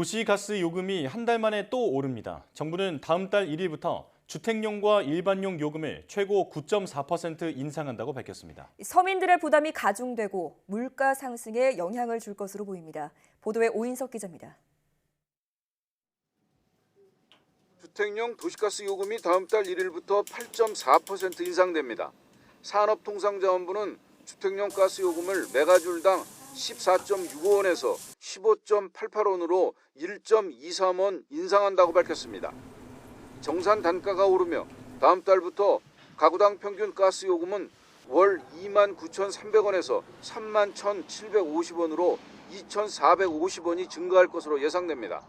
도시가스 요금이 한 달 만에 또 오릅니다. 정부는 다음 달 1일부터 주택용과 일반용 요금을 최고 9.4% 인상한다고 밝혔습니다. 서민들의 부담이 가중되고 물가 상승에 영향을 줄 것으로 보입니다. 보도에 오인석 기자입니다. 주택용 도시가스 요금이 다음 달 1일부터 8.4% 인상됩니다. 산업통상자원부는 주택용 가스 요금을 메가줄당 14.65원에서 15.88원으로 1.23원 인상한다고 밝혔습니다. 정산 단가가 오르며 다음 달부터 가구당 평균 가스 요금은 월 29,300원에서 31,750원으로 2,450원이 증가할 것으로 예상됩니다.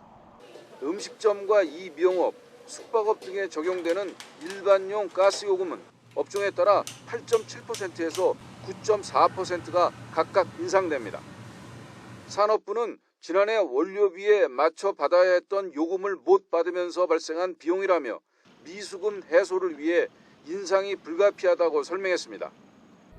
음식점과 이 미용업, 숙박업 등에 적용되는 일반용 가스 요금은 업종에 따라 8.7%에서 9.4%가 각각 인상됩니다. 산업부는 지난해 원료비에 맞춰 받아야 했던 요금을 못 받으면서 발생한 비용이라며 미수금 해소를 위해 인상이 불가피하다고 설명했습니다.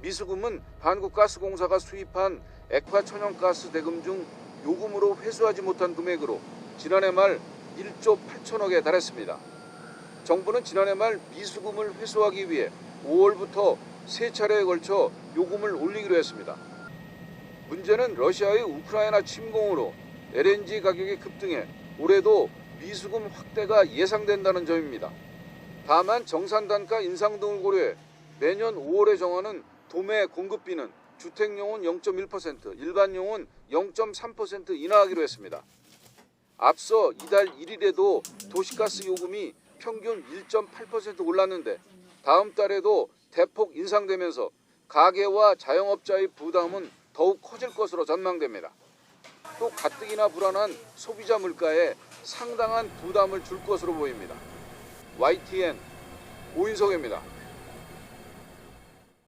미수금은 한국가스공사가 수입한 액화천연가스 대금 중 요금으로 회수하지 못한 금액으로 지난해 말 1조 8천억에 달했습니다. 정부는 지난해 말 미수금을 회수하기 위해 5월부터 세 차례에 걸쳐 요금을 올리기로 했습니다. 문제는 러시아의 우크라이나 침공으로 LNG 가격이 급등해 올해도 미수금 확대가 예상된다는 점입니다. 다만 정산 단가 인상 등을 고려해 내년 5월에 정하는 도매 공급비는 주택용은 0.1%, 일반용은 0.3% 인하하기로 했습니다. 앞서 이달 1일에도 도시가스 요금이 평균 1.8% 올랐는데 다음 달에도 대폭 인상되면서 가계와 자영업자의 부담은 더욱 커질 것으로 전망됩니다. 또 가뜩이나 불안한 소비자 물가에 상당한 부담을 줄 것으로 보입니다. YTN 오인석입니다.